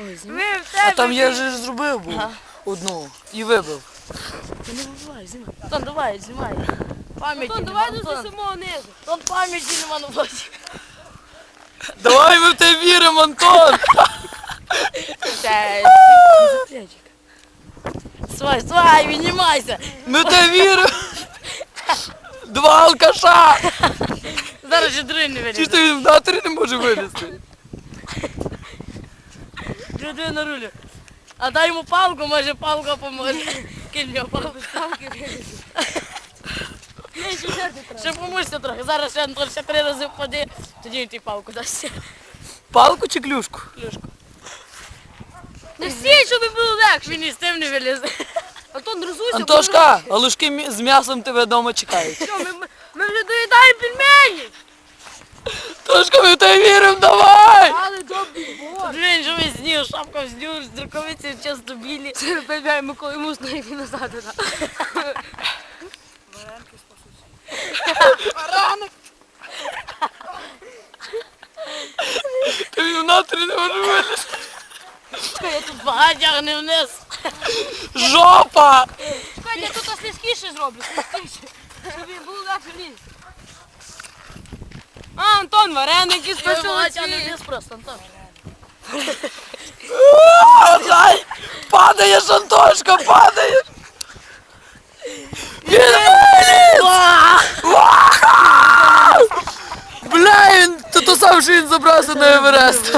Ой. Ми в А там я вже ж зробив був Ага. одну і вибив. Ти не вибивай, знімай. Антон, давай, знімай. Пам'яті Антон, нема, давай до Антон. самого низу. Антон, пам'яті нема на власі. Давай ми в тебе віримо, Антон! Свай, свай, віднімайся. Ми в тебе віримо! Два алкаша! Зараз ще другий не Чи ж вилізе. ти він в натурі не може вилізти? Другий на рулю. А дай йому палку, може палка поможе. Кинь його палку. Ще помусься трохи. Зараз ще Антон ще три рази впаде, тоді він ті палку дасть. Палку чи клюшку? Клюшку. Не стій, щоб було легше. Він і з тим не вилізе. Антон, розуйся. Антошка, а ложки мі- з м'ясом тебе вдома чекають. Що, ми, ми, ми вже доїдаємо пельмені. Тошка, ми в тебе віримо, давай! Зніг, шапка з рукавиці часто білі. Ми коли йому знаємо назад. Та він в натурі не може вилізти. Я тут багато тягне вниз. Жопа! Чекай, я тут слизькіше зроблю, слизькіше. Щоб він був легше ліз. А, Антон, вареники Я багато тягне спасали. вниз просто, Антон. Ай! Падаєш, Антошка, падаєш! Він виліз! Бля, він, то то сам, що він забрався на Еверест.